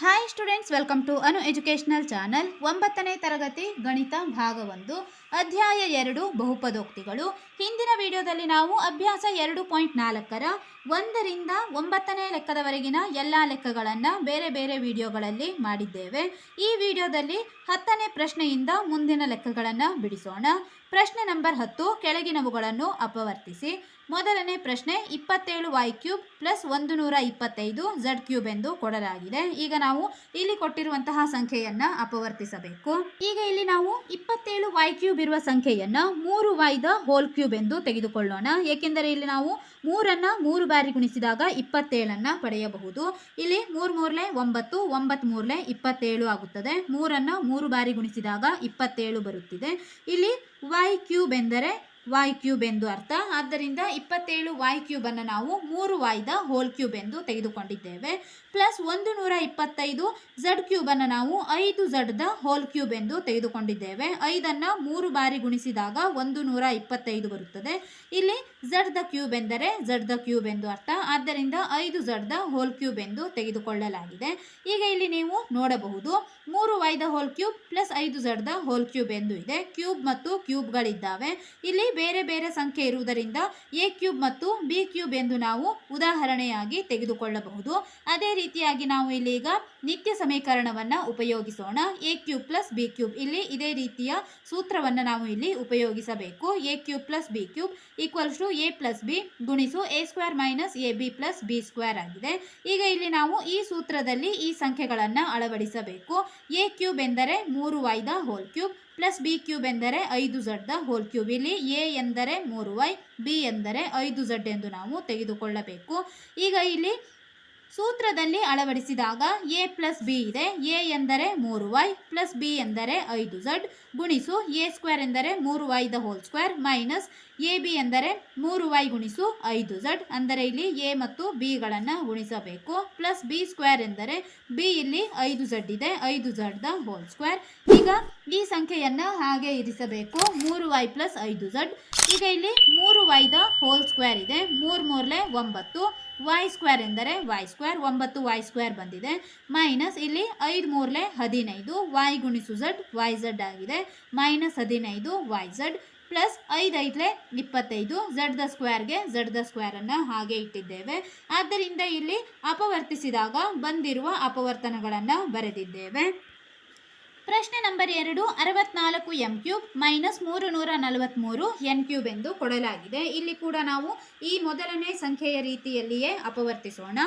Hi students welcome to Anu educational channel ಒಂಬತ್ತನೇ ತರಗತಿ, ಗಣಿತ ಭಾಗ ಒಂದು ಅಧ್ಯಾಯ ಎರಡು, ಬಹುಪದೋಕ್ತಿಗಳು. ಹಿಂದಿನ ವಿಡಿಯೋದಲ್ಲಿ ನಾವು ಅಭ್ಯಾಸ ಎರಡು ಪಾಯಿಂಟ್ ನಾಲ್ಕರ ಒಂದರಿಂದ ಒಂಬತ್ತನೇ ಲೆಕ್ಕದವರೆಗಿನ ಎಲ್ಲ ಲೆಕ್ಕಗಳನ್ನು ಬೇರೆ ಬೇರೆ ವಿಡಿಯೋಗಳಲ್ಲಿ ಮಾಡಿದ್ದೇವೆ. ಈ ವಿಡಿಯೋದಲ್ಲಿ ಹತ್ತನೇ ಪ್ರಶ್ನೆಯಿಂದ ಮುಂದಿನ ಲೆಕ್ಕಗಳನ್ನು ಬಿಡಿಸೋಣ. ಪ್ರಶ್ನೆ ನಂಬರ್ ಹತ್ತು, ಕೆಳಗಿನವುಗಳನ್ನು ಅಪವರ್ತಿಸಿ. ಮೊದಲನೇ ಪ್ರಶ್ನೆ ಇಪ್ಪತ್ತೇಳು ವೈ ಕ್ಯೂಬ್ ಪ್ಲಸ್ ಒಂದು ನೂರ ಇಪ್ಪತ್ತೈದು ಝಡ್ ಕ್ಯೂಬ್ ಎಂದು ಕೊಡಲಾಗಿದೆ. ಈಗ ನಾವು ಇಲ್ಲಿ ಕೊಟ್ಟಿರುವಂತಹ ಸಂಖ್ಯೆಯನ್ನು ಅಪವರ್ತಿಸಬೇಕು. ಈಗ ಇಲ್ಲಿ ನಾವು ಇಪ್ಪತ್ತೇಳು ವೈ ಕ್ಯೂಬ್ ಇರುವ ಸಂಖ್ಯೆಯನ್ನು ಮೂರು ವೈದ ಹೋಲ್ ಕ್ಯೂಬ್ ಎಂದು ತೆಗೆದುಕೊಳ್ಳೋಣ. ಏಕೆಂದರೆ ಇಲ್ಲಿ ನಾವು ಮೂರನ್ನು ಮೂರು ಬಾರಿ ಗುಣಿಸಿದಾಗ ಇಪ್ಪತ್ತೇಳನ್ನು ಪಡೆಯಬಹುದು. ಇಲ್ಲಿ ಮೂರು ಮೂರ್ಲೆ ಒಂಬತ್ತು ಒಂಬತ್ತು ಮೂರ್ಲೆ ಇಪ್ಪತ್ತೇಳು ಆಗುತ್ತದೆ. ಮೂರನ್ನು ಮೂರು ಬಾರಿ ಗುಣಿಸಿದಾಗ ಇಪ್ಪತ್ತೇಳು ಬರುತ್ತಿದೆ. ಇಲ್ಲಿ ವೈ ಕ್ಯೂಬ್ ಎಂದರೆ ವೈ ಕ್ಯೂಬ್ ಎಂದು ಅರ್ಥ. ಆದ್ದರಿಂದ ಇಪ್ಪತ್ತೇಳು ವಾಯ್ ಕ್ಯೂಬನ್ನು ನಾವು ಮೂರು ವಾಯ್ದ ಹೋಲ್ ಕ್ಯೂಬ್ ಎಂದು ತೆಗೆದುಕೊಂಡಿದ್ದೇವೆ. ಪ್ಲಸ್ ಒಂದು ನೂರ ಇಪ್ಪತ್ತೈದು ಝಡ್ ಕ್ಯೂಬ್ ಅನ್ನು ನಾವು ಐದು ಝಡ್ದ ಹೋಲ್ ಕ್ಯೂಬ್ ಎಂದು ತೆಗೆದುಕೊಂಡಿದ್ದೇವೆ. ಐದನ್ನು ಮೂರು ಬಾರಿ ಗುಣಿಸಿದಾಗ ಒಂದು ನೂರ ಇಪ್ಪತ್ತೈದು ಬರುತ್ತದೆ. ಇಲ್ಲಿ ಝಡ್ ದ ಕ್ಯೂಬ್ ಎಂದರೆ ಝಡ್ ದ ಕ್ಯೂಬ್ ಎಂದು ಅರ್ಥ. ಆದ್ದರಿಂದ ಐದು ಝಡ್ ದ ಹೋಲ್ ಕ್ಯೂಬ್ ಎಂದು ತೆಗೆದುಕೊಳ್ಳಲಾಗಿದೆ. ಈಗ ಇಲ್ಲಿ ನೀವು ನೋಡಬಹುದು ಮೂರು Y the whole cube plus ಐದು ಝಡ್ ದ ಹೋಲ್ ಕ್ಯೂಬ್ ಎಂದು ಇದೆ. ಕ್ಯೂಬ್ ಮತ್ತು ಕ್ಯೂಬ್ಗಳಿದ್ದಾವೆ ಇಲ್ಲಿ ಬೇರೆ ಬೇರೆ ಸಂಖ್ಯೆ ಇರುವುದರಿಂದ ಎ ಕ್ಯೂಬ್ ಮತ್ತು ಬಿ ಕ್ಯೂಬ್ ಎಂದು ನಾವು ಉದಾಹರಣೆಯಾಗಿ ತೆಗೆದುಕೊಳ್ಳಬಹುದು. ಅದೇ ರೀತಿಯಾಗಿ ನಾವು ಇಲ್ಲಿ ಈಗ ನಿತ್ಯ ಸಮೀಕರಣವನ್ನು ಉಪಯೋಗಿಸೋಣ. A cube plus B cube ಇಲ್ಲಿ ಇದೇ ರೀತಿಯ ಸೂತ್ರವನ್ನು ನಾವು ಇಲ್ಲಿ ಉಪಯೋಗಿಸಬೇಕು. A cube plus B cube equals to A plus B ಗುಣಿಸು A square minus A B plus B square ಆಗಿದೆ. ಈಗ ಇಲ್ಲಿ ನಾವು ಈ ಸೂತ್ರದಲ್ಲಿ ಈ ಸಂಖ್ಯೆಗಳನ್ನು ಅಳವಡಿಸಬೇಕು. ಎ ಕ್ಯೂಬ್ ಎಂದರೆ ಮೂರು Y the whole cube plus B cube ಎಂದರೆ ಐದು ಝಡ್ದ ಹೋಲ್ ಕ್ಯೂಬ್ ಇಲ್ಲಿ ಎ ಎಂದರೆ ಮೂರು ವೈ ಬಿ ಎಂದರೆ ಐದು ಝಡ್ ಎಂದು ನಾವು ತೆಗೆದುಕೊಳ್ಳಬೇಕು. ಈಗ ಇಲ್ಲಿ ಸೂತ್ರದಲ್ಲಿ ಅಳವಡಿಸಿದಾಗ ಎ ಪ್ಲಸ್ ಬಿ ಇದೆ. ಎ ಎಂದರೆ ಮೂರು ವೈ ಪ್ಲಸ್ ಬಿ ಎಂದರೆ ಐದು ಝಡ್ ಗುಣಿಸು ಎ ಸ್ಕ್ವೇರ್ ಎಂದರೆ ಮೂರು Y the whole square minus A B ಎಂದರೆ ಮೂರು ವೈ ಗುಣಿಸು ಐದು. ಝಡ್ ಅಂದರೆ ಇಲ್ಲಿ ಎ ಮತ್ತು ಬಿಗಳನ್ನು ಗುಣಿಸಬೇಕು. ಪ್ಲಸ್ ಬಿ ಸ್ಕ್ವೇರ್ ಎಂದರೆ ಬಿ ಇಲ್ಲಿ ಐದು ಝಡ್ ಇದೆ. ಐದು ಝಡ್ ದ ಹೋಲ್ ಸ್ಕ್ವೇರ್. ಈಗ ಈ ಸಂಖ್ಯೆಯನ್ನು ಹಾಗೆ ಇರಿಸಬೇಕು. ಮೂರು ವೈ ಪ್ಲಸ್ ಐದು ಝಡ್. ಈಗ ಇಲ್ಲಿ ಮೂರು ವೈ ದ ಹೋಲ್ ಸ್ಕ್ವೇರ್ ಇದೆ. ಮೂರು ಮೂರ್ಲೆ ಒಂಬತ್ತು. ವೈ ಸ್ಕ್ವೇರ್ ಎಂದರೆ ವೈ ಸ್ಕ್ವೇರ್. ಒಂಬತ್ತು ವೈ ಸ್ಕ್ವೇರ್ ಬಂದಿದೆ. ಮೈನಸ್ ಇಲ್ಲಿ ಐದು ಮೂರ್ಲೆ ಹದಿನೈದು. ವೈ ಗುಣಿಸು ಝಡ್, ವೈ ಝಡ್ ಆಗಿದೆ. ಮೈನಸ್ ಹದಿನೈದು, ವೈ ಝಡ್. ಪ್ಲಸ್ ಐದು ಐದ್ಲೆ ಇಪ್ಪತ್ತೈದು, ಝಡ್ ದ ಸ್ಕ್ವೇರ್ಗೆ ಝಡ್ ದ ಸ್ಕ್ವೇರನ್ನು ಹಾಗೆ ಇಟ್ಟಿದ್ದೇವೆ. ಆದ್ದರಿಂದ ಇಲ್ಲಿ ಅಪವರ್ತಿಸಿದಾಗ ಬಂದಿರುವ ಅಪವರ್ತನಗಳನ್ನು ಬರೆದಿದ್ದೇವೆ. ಪ್ರಶ್ನೆ ನಂಬರ್ ಎರಡು, ಅರವತ್ನಾಲ್ಕು ಎಂ ಕ್ಯೂಬ್ ಮೈನಸ್ ಮೂರು ನೂರ ನಲವತ್ತ್ಮೂರು ಎನ್ ಕ್ಯೂಬ್ ಎಂದು ಕೊಡಲಾಗಿದೆ. ಇಲ್ಲಿ ಕೂಡ ನಾವು ಈ ಮೊದಲನೇ ಸಂಖ್ಯೆಯ ರೀತಿಯಲ್ಲಿಯೇ ಅಪವರ್ತಿಸೋಣ.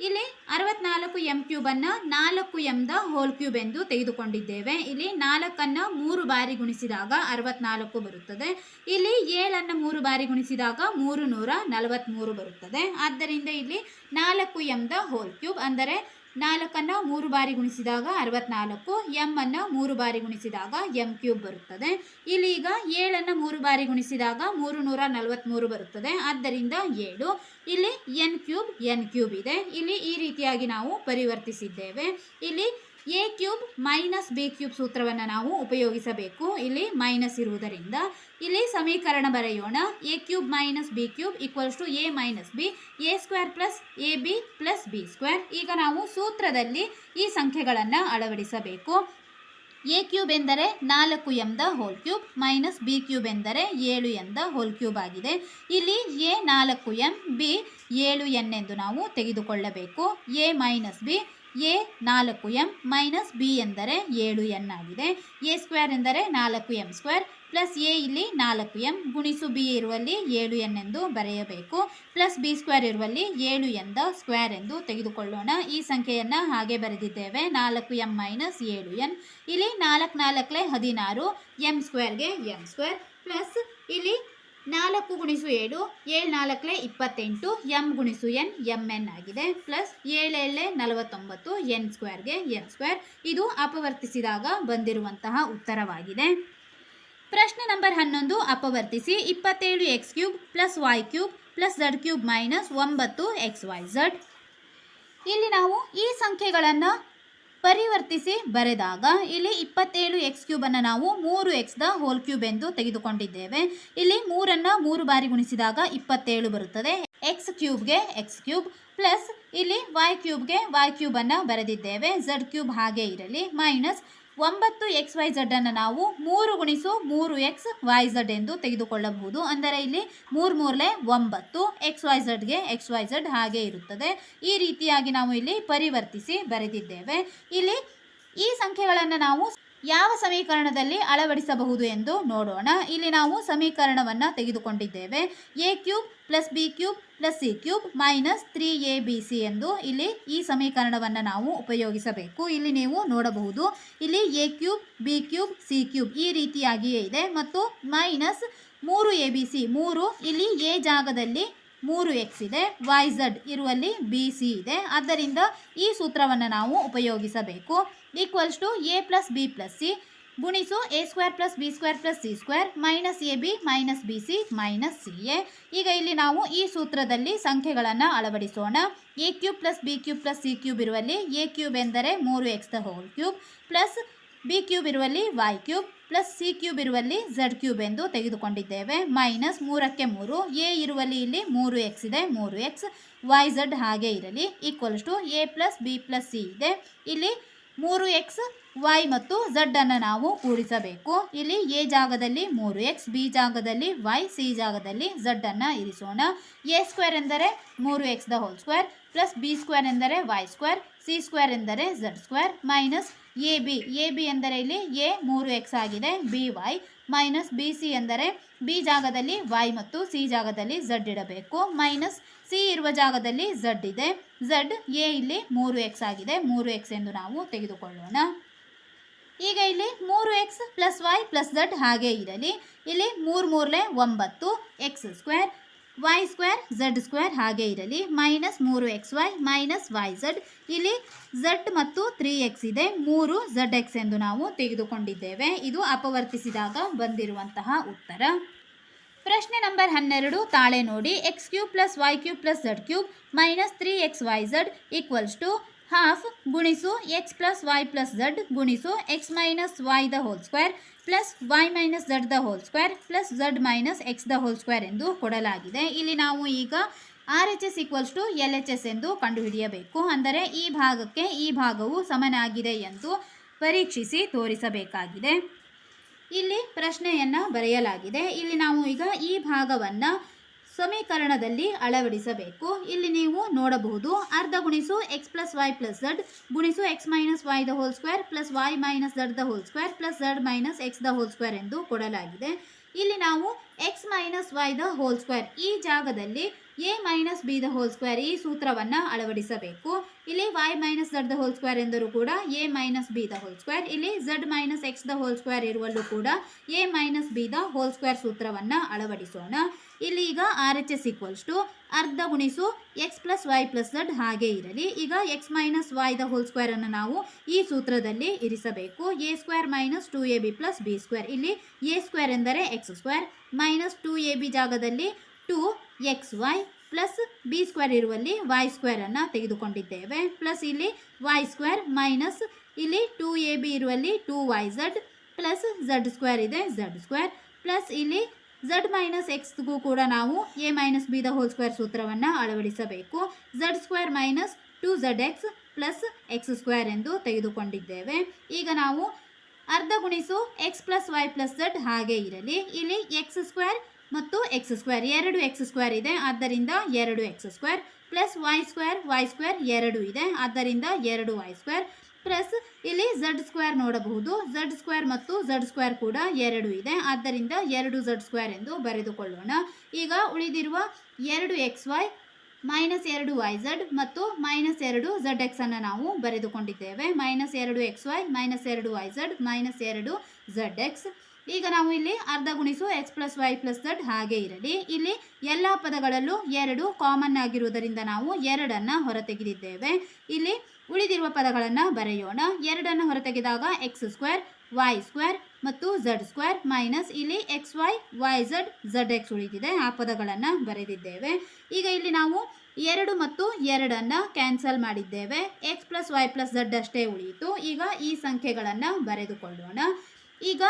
ಇಲ್ಲಿ ಅರವತ್ನಾಲ್ಕು ಎಂ ಕ್ಯೂಬನ್ನು ನಾಲ್ಕು ಎಂದ ಹೋಲ್ ಕ್ಯೂಬ್ ಎಂದು ತೆಗೆದುಕೊಂಡಿದ್ದೇವೆ. ಇಲ್ಲಿ ನಾಲ್ಕನ್ನು ಮೂರು ಬಾರಿ ಗುಣಿಸಿದಾಗ ಅರವತ್ನಾಲ್ಕು ಬರುತ್ತದೆ. ಇಲ್ಲಿ ಏಳನ್ನು ಮೂರು ಬಾರಿ ಗುಣಿಸಿದಾಗ ಮೂರು ನೂರ ನಲವತ್ತ್ಮೂರು ಬರುತ್ತದೆ. ಆದ್ದರಿಂದ ಇಲ್ಲಿ ನಾಲ್ಕು ಎಂದ ಹೋಲ್ ಕ್ಯೂಬ್ ಅಂದರೆ ನಾಲ್ಕನ್ನು ಮೂರು ಬಾರಿ ಗುಣಿಸಿದಾಗ ಅರವತ್ನಾಲ್ಕು ಎಮ್ಮನ್ನು ಮೂರು ಬಾರಿ ಗುಣಿಸಿದಾಗ ಎಂ ಕ್ಯೂಬ್ ಬರುತ್ತದೆ. ಇಲ್ಲಿ ಈಗ ಏಳನ್ನು ಮೂರು ಬಾರಿ ಗುಣಿಸಿದಾಗ ಮೂರು ನೂರ ನಲವತ್ತ್ಮೂರು ಬರುತ್ತದೆ. ಆದ್ದರಿಂದ ಏಳು. ಇಲ್ಲಿ ಎನ್ ಕ್ಯೂಬ್ ಎನ್ ಕ್ಯೂಬ್ ಇದೆ. ಇಲ್ಲಿ ಈ ರೀತಿಯಾಗಿ ನಾವು ಪರಿವರ್ತಿಸಿದ್ದೇವೆ. ಇಲ್ಲಿ A cube minus B cube ಸೂತ್ರವನ್ನು ನಾವು ಉಪಯೋಗಿಸಬೇಕು. ಇಲ್ಲಿ ಮೈನಸ್ ಇರುವುದರಿಂದ ಇಲ್ಲಿ ಸಮೀಕರಣ ಬರೆಯೋಣ. A cube minus B cube equals to A minus B A square plus A B plus B square ಈಗ ನಾವು ಸೂತ್ರದಲ್ಲಿ ಈ ಸಂಖ್ಯೆಗಳನ್ನು ಅಳವಡಿಸಬೇಕು. ಎ ಕ್ಯೂಬ್ ಎಂದರೆ ನಾಲ್ಕು M the whole cube minus B cube ಎಂದರೆ ಏಳು ಎಂದ ಹೋಲ್ ಕ್ಯೂಬ್ ಆಗಿದೆ. ಇಲ್ಲಿ ಎ ನಾಲ್ಕು ಎಂ ಬಿ ಏಳು ಎನ್ ಎಂದು ನಾವು ತೆಗೆದುಕೊಳ್ಳಬೇಕು. ಎ ಮೈನಸ್ ಬಿ ಎ ನಾಲ್ಕು ಎಂ ಮೈನಸ್ ಬಿ ಎಂದರೆ ಏಳು ಎನ್ ಆಗಿದೆ. ಎ ಸ್ಕ್ವೇರ್ ಎಂದರೆ ನಾಲ್ಕು ಎಂ ಸ್ಕ್ವೇರ್ ಪ್ಲಸ್ ಎ ಇಲ್ಲಿ ನಾಲ್ಕು ಎಂ ಗುಣಿಸು ಬಿ ಇರುವಲ್ಲಿ ಏಳು ಎನ್ ಎಂದು ಬರೆಯಬೇಕು. ಪ್ಲಸ್ ಬಿ ಸ್ಕ್ವೇರ್ ಇರುವಲ್ಲಿ ಏಳು ಎಂದ ಸ್ಕ್ವೇರ್ ಎಂದು ತೆಗೆದುಕೊಳ್ಳೋಣ. ಈ ಸಂಖ್ಯೆಯನ್ನು ಹಾಗೆ ಬರೆದಿದ್ದೇವೆ. ನಾಲ್ಕು ಎಂ ಮೈನಸ್ ಏಳು ಎನ್. ಇಲ್ಲಿ ನಾಲ್ಕು ನಾಲ್ಕಲೇ ಹದಿನಾರು ಎಂ ಸ್ಕ್ವೇರ್ಗೆ ಎಂ ಸ್ಕ್ವೇರ್ ಪ್ಲಸ್ ಇಲ್ಲಿ ನಾಲ್ಕು ಗುಣಿಸು ಏಳು ಏಳು ನಾಲ್ಕಲೆ ಇಪ್ಪತ್ತೆಂಟು, ಎಂ ಗುಣಿಸು ಎನ್, ಎಂ ಎನ್ ಆಗಿದೆ. ಪ್ಲಸ್ ಏಳೇಳೆ ನಲವತ್ತೊಂಬತ್ತು, ಎನ್ ಸ್ಕ್ವೇರ್ಗೆ ಎನ್ ಸ್ಕ್ವೇರ್. ಇದು ಅಪವರ್ತಿಸಿದಾಗ ಬಂದಿರುವಂತಹ ಉತ್ತರವಾಗಿದೆ. ಪ್ರಶ್ನೆ ನಂಬರ್ ಹನ್ನೊಂದು, ಅಪವರ್ತಿಸಿ ಇಪ್ಪತ್ತೇಳು X cube plus Y cube plus Z cube minus ಒಂಬತ್ತು ಎಕ್ಸ್ ವೈ ಝಡ್. ಇಲ್ಲಿ ನಾವು ಈ ಸಂಖ್ಯೆಗಳನ್ನು ಪರಿವರ್ತಿಸಿ ಬರೆದಾಗ ಇಲ್ಲಿ ಇಪ್ಪತ್ತೇಳು ಎಕ್ಸ್ ಕ್ಯೂಬನ್ನು ನಾವು ಮೂರು ಎಕ್ಸ್ ದ ಹೋಲ್ ಕ್ಯೂಬ್ ಎಂದು ತೆಗೆದುಕೊಂಡಿದ್ದೇವೆ. ಇಲ್ಲಿ ಮೂರನ್ನು ಮೂರು ಬಾರಿ ಗುಣಿಸಿದಾಗ ಇಪ್ಪತ್ತೇಳು ಬರುತ್ತದೆ. ಎಕ್ಸ್ ಕ್ಯೂಬ್ಗೆ ಎಕ್ಸ್ ಕ್ಯೂಬ್ ಪ್ಲಸ್ ಇಲ್ಲಿ ವೈ ಕ್ಯೂಬ್ಗೆ ವೈ ಕ್ಯೂಬನ್ನು ಬರೆದಿದ್ದೇವೆ. ಝಡ್ ಕ್ಯೂಬ್ ಹಾಗೆ ಇರಲಿ ಮೈನಸ್ ಒಂಬತ್ತು ಎಕ್ಸ್ ವೈ ಝಡ್ ಅನ್ನು ನಾವು ಮೂರು ಗುಣಿಸು ಮೂರು ಎಕ್ಸ್ ವೈ ಝಡ್ ಎಂದು ತೆಗೆದುಕೊಳ್ಳಬಹುದು. ಅಂದರೆ ಇಲ್ಲಿ ಮೂರು ಮೂರಲೆ ಒಂಬತ್ತು ಎಕ್ಸ್ ವೈ ಝಡ್ಗೆ ಎಕ್ಸ್ ವೈ ಝಡ್ ಹಾಗೆ ಇರುತ್ತದೆ. ಈ ರೀತಿಯಾಗಿ ನಾವು ಇಲ್ಲಿ ಪರಿವರ್ತಿಸಿ ಬರೆದಿದ್ದೇವೆ. ಇಲ್ಲಿ ಈ ಸಂಖ್ಯೆಗಳನ್ನು ನಾವು ಯಾವ ಸಮೀಕರಣದಲ್ಲಿ ಅಳವಡಿಸಬಹುದು ಎಂದು ನೋಡೋಣ. ಇಲ್ಲಿ ನಾವು ಸಮೀಕರಣವನ್ನು ತೆಗೆದುಕೊಂಡಿದ್ದೇವೆ. A cube plus B cube plus C cube minus three A B C ಎಂದು ಇಲ್ಲಿ ಈ ಸಮೀಕರಣವನ್ನು ನಾವು ಉಪಯೋಗಿಸಬೇಕು. ಇಲ್ಲಿ ನೀವು ನೋಡಬಹುದು. ಇಲ್ಲಿ A cube B cube C cube ಈ ರೀತಿಯಾಗಿಯೇ ಇದೆ. ಮತ್ತು ಮೈನಸ್ ಮೂರು ಎ ಬಿ ಸಿ ಮೂರು ಇಲ್ಲಿ ಎ ಜಾಗದಲ್ಲಿ ಮೂರು ಎಕ್ಸ್ ಇದೆ. ವೈ ಝಡ್ ಇರುವಲ್ಲಿ ಬಿ ಸಿ ಇದೆ. ಆದ್ದರಿಂದ ಈ ಸೂತ್ರವನ್ನು ನಾವು ಉಪಯೋಗಿಸಬೇಕು. Equals to A plus B plus C ಗುಣಿಸು A square plus B square plus C square minus A B minus B C minus C A ಈಗ ಇಲ್ಲಿ ನಾವು ಈ ಸೂತ್ರದಲ್ಲಿ ಸಂಖ್ಯೆಗಳನ್ನು ಅಳವಡಿಸೋಣ. A cube plus B cube plus C cube ಇರುವಲ್ಲಿ A cube ಎಂದರೆ ಮೂರು X the whole cube plus B cube ಇರುವಲ್ಲಿ Y cube plus C cube ಇರುವಲ್ಲಿ ಝಡ್ ಕ್ಯೂಬ್ ಎಂದು ತೆಗೆದುಕೊಂಡಿದ್ದೇವೆ. ಮೈನಸ್ ಮೂರಕ್ಕೆ ಮೂರು. ಎ ಇರುವಲ್ಲಿ ಇಲ್ಲಿ ಮೂರು ಎಕ್ಸ್ ಇದೆ, ಮೂರು ಎಕ್ಸ್ ವೈ ಝಡ್ ಹಾಗೆ ಇರಲಿ. Equals to A plus B plus C ಇದೆ. ಇಲ್ಲಿ ಮೂರು ಎಕ್ಸ್, ವೈ ಮತ್ತು ಝಡ್ಡನ್ನು ನಾವು ಕೂಡಿಸಬೇಕು. ಇಲ್ಲಿ ಎ ಜಾಗದಲ್ಲಿ ಮೂರು ಎಕ್ಸ್, ಬಿ ಜಾಗದಲ್ಲಿ ವೈ, ಸಿ ಜಾಗದಲ್ಲಿ ಝಡ್ಡನ್ನು ಇರಿಸೋಣ. ಎ ಸ್ಕ್ವೇರ್ ಎಂದರೆ ಮೂರು X the whole square plus B square ಎಂದರೆ ವೈ ಸ್ಕ್ವೇರ್, ಸಿ ಸ್ಕ್ವೇರ್ ಎಂದರೆ Z square minus A B. A B ಎಂದರೆ ಇಲ್ಲಿ ಎ ಮೂರು ಎಕ್ಸ್ ಆಗಿದೆ, B Y minus B C ಎಂದರೆ ಬಿ ಜಾಗದಲ್ಲಿ ವೈ ಮತ್ತು ಸಿ ಜಾಗದಲ್ಲಿ ಝಡ್ ಇಡಬೇಕು. ಮೈನಸ್ ಸಿ ಇರುವ ಜಾಗದಲ್ಲಿ ಝಡ್ ಇದೆ. ಝಡ್ ಎ ಇಲ್ಲಿ ಮೂರು ಎಕ್ಸ್ ಆಗಿದೆ. ಮೂರು ಎಕ್ಸ್ ಎಂದು ನಾವು ತೆಗೆದುಕೊಳ್ಳೋಣ. ಈಗ ಇಲ್ಲಿ ಮೂರು X plus Y plus Z ಹಾಗೆ ಇರಲಿ. ಇಲ್ಲಿ ಮೂರು ಮೂರಲೆ ಒಂಬತ್ತು X square, Y square, Z square ಹಾಗೆ ಇರಲಿ. ಮೈನಸ್ ಮೂರು X Y minus Y Z. ಇಲ್ಲಿ ಝಡ್ ಮತ್ತು ತ್ರೀ ಎಕ್ಸ್ ಇದೆ. ಮೂರು ಝಡ್ ಎಕ್ಸ್ ಎಂದು ನಾವು ತೆಗೆದುಕೊಂಡಿದ್ದೇವೆ. ಇದು ಅಪವರ್ತಿಸಿದಾಗ ಬಂದಿರುವಂತಹ ಉತ್ತರ. ಪ್ರಶ್ನೆ ನಂಬರ್ ಹನ್ನೆರಡು, ತಾಳೆ ನೋಡಿ. X cube plus Y cube plus Z cube minus three X Y Z equals to half ಗುಣಿಸು X plus Y plus Z ಗುಣಿಸು X minus Y the whole square plus Y minus Z the whole square plus Z minus X the whole square ಎಂದು ಕೊಡಲಾಗಿದೆ. ಇಲ್ಲಿ ನಾವು ಈಗ R H S equals to L H S ಎಂದು ಕಂಡುಹಿಡಿಯಬೇಕು. ಅಂದರೆ ಈ ಭಾಗಕ್ಕೆ ಈ ಭಾಗವು ಸಮನಾಗಿದೆ ಎಂದು ಪರೀಕ್ಷಿಸಿ ತೋರಿಸಬೇಕಾಗಿದೆ. ಇಲ್ಲಿ ಪ್ರಶ್ನೆಯನ್ನು ಬರೆಯಲಾಗಿದೆ. ಇಲ್ಲಿ ನಾವು ಈಗ ಈ ಭಾಗವನ್ನು ಸಮೀಕರಣದಲ್ಲಿ ಅಳವಡಿಸಬೇಕು. ಇಲ್ಲಿ ನೀವು ನೋಡಬಹುದು ಅರ್ಧ ಗುಣಿಸು X plus Y plus Z ಗುಣಿಸು X minus Y the whole square plus Y minus Z the whole square plus Z minus X the whole square ಎಂದು ಕೊಡಲಾಗಿದೆ. ಇಲ್ಲಿ ನಾವು X minus Y the whole square ಈ ಜಾಗದಲ್ಲಿ A minus B the whole square ಈ ಸೂತ್ರವನ್ನು ಅಳವಡಿಸಬೇಕು. ಇಲ್ಲಿ Y minus Z the whole square ಎಂದರೂ ಕೂಡ A minus B the whole square. ಇಲ್ಲಿ Z minus X the whole square ಇರುವಲ್ಲೂ ಕೂಡ A minus B the whole square ಸೂತ್ರವನ್ನು ಅಳವಡಿಸೋಣ. ಇಲ್ಲಿ ಈಗ R H S equals to ಅರ್ಧ ಗುಣಿಸು X plus Y plus Z ಹಾಗೆ ಇರಲಿ. ಈಗ X minus Y the whole square ಅನ್ನು ನಾವು ಈ ಸೂತ್ರದಲ್ಲಿ ಇರಿಸಬೇಕು. A square minus two A B plus B square. ಇಲ್ಲಿ ಎ ಸ್ಕ್ವೇರ್ ಎಂದರೆ X square minus two A B ಜಾಗದಲ್ಲಿ two X Y plus B square ಇರುವಲ್ಲಿ ವೈ ಸ್ಕ್ವೇರನ್ನು ತೆಗೆದುಕೊಂಡಿದ್ದೇವೆ. ಪ್ಲಸ್ ಇಲ್ಲಿ ವೈ ಸ್ಕ್ವೇರ್ ಮೈನಸ್ ಇಲ್ಲಿ ಟೂ ಎ ಬಿ ಇರುವಲ್ಲಿ two Y Z plus Z square ಇದೆ ಝಡ್ ಸ್ಕ್ವೇರ್ ಪ್ಲಸ್ ಇಲ್ಲಿ ಝಡ್ ಮೈನಸ್ ಎಕ್ಸ್ಗೂ ಕೂಡ ನಾವು A minus B the whole square ಸೂತ್ರವನ್ನು ಅಳವಡಿಸಬೇಕು. Z square minus two Z X plus X square ಎಂದು ತೆಗೆದುಕೊಂಡಿದ್ದೇವೆ. ಈಗ ನಾವು ಅರ್ಧ ಗುಣಿಸು X plus Y plus Z ಹಾಗೆ ಇರಲಿ. ಇಲ್ಲಿ ಎಕ್ಸ್ ಸ್ಕ್ವೇರ್ ಮತ್ತು ಎಕ್ಸ್ ಸ್ಕ್ವೇರ್ ಎರಡು ಎಕ್ಸ್ ಸ್ಕ್ವೇರ್ ಇದೆ, ಆದ್ದರಿಂದ ಎರಡು X square plus Y square Y square ಎರಡು ಇದೆ, ಆದ್ದರಿಂದ ಎರಡು ವೈ ಸ್ಕ್ವೇರ್ ಪ್ಲಸ್ ಇಲ್ಲಿ ಝಡ್ ಸ್ಕ್ವೇರ್ ನೋಡಬಹುದು ಝಡ್ ಸ್ಕ್ವೇರ್ ಮತ್ತು ಝಡ್ ಸ್ಕ್ವೇರ್ ಕೂಡ ಎರಡು ಇದೆ, ಆದ್ದರಿಂದ ಎರಡು ಝಡ್ ಸ್ಕ್ವೇರ್ ಎಂದು ಬರೆದುಕೊಳ್ಳೋಣ. ಈಗ ಉಳಿದಿರುವ ಎರಡು ಎಕ್ಸ್ ವೈ ಮೈನಸ್ ಎರಡು ವೈ ಝಡ್ ಮತ್ತು ಮೈನಸ್ ಎರಡು ಝಡ್ ಎಕ್ಸನ್ನು ನಾವು ಬರೆದುಕೊಂಡಿದ್ದೇವೆ. ಮೈನಸ್ ಎರಡು ಎಕ್ಸ್ ವೈ ಮೈನಸ್ ಎರಡು ವೈ ಝಡ್ ಮೈನಸ್ ಎರಡು ಝಡ್ ಎಕ್ಸ್ ಈಗ ನಾವು ಇಲ್ಲಿ ಅರ್ಧ ಗುಣಿಸು X plus Y plus Z ಹಾಗೆ ಇರಲಿ. ಇಲ್ಲಿ ಎಲ್ಲ ಪದಗಳಲ್ಲೂ ಎರಡು ಕಾಮನ್ ಆಗಿರುವುದರಿಂದ ನಾವು ಎರಡನ್ನು ಹೊರತೆಗೆದಿದ್ದೇವೆ. ಇಲ್ಲಿ ಉಳಿದಿರುವ ಪದಗಳನ್ನು ಬರೆಯೋಣ. ಎರಡನ್ನು ಹೊರತೆಗೆದಾಗ ಎಕ್ಸ್ ಸ್ಕ್ವೇರ್ ವೈ ಸ್ಕ್ವೇರ್ ಮತ್ತು ಝಡ್ ಸ್ಕ್ವೇರ್ ಮೈನಸ್ ಇಲ್ಲಿ X Y Y Z Z X ಉಳಿದಿದೆ. ಆ ಪದಗಳನ್ನು ಬರೆದಿದ್ದೇವೆ. ಈಗ ಇಲ್ಲಿ ನಾವು ಎರಡು ಮತ್ತು ಎರಡನ್ನು ಕ್ಯಾನ್ಸಲ್ ಮಾಡಿದ್ದೇವೆ. X plus Y plus Z ಅಷ್ಟೇ ಉಳಿಯಿತು. ಈಗ ಈ ಸಂಖ್ಯೆಗಳನ್ನು ಬರೆದುಕೊಳ್ಳೋಣ. ಈಗ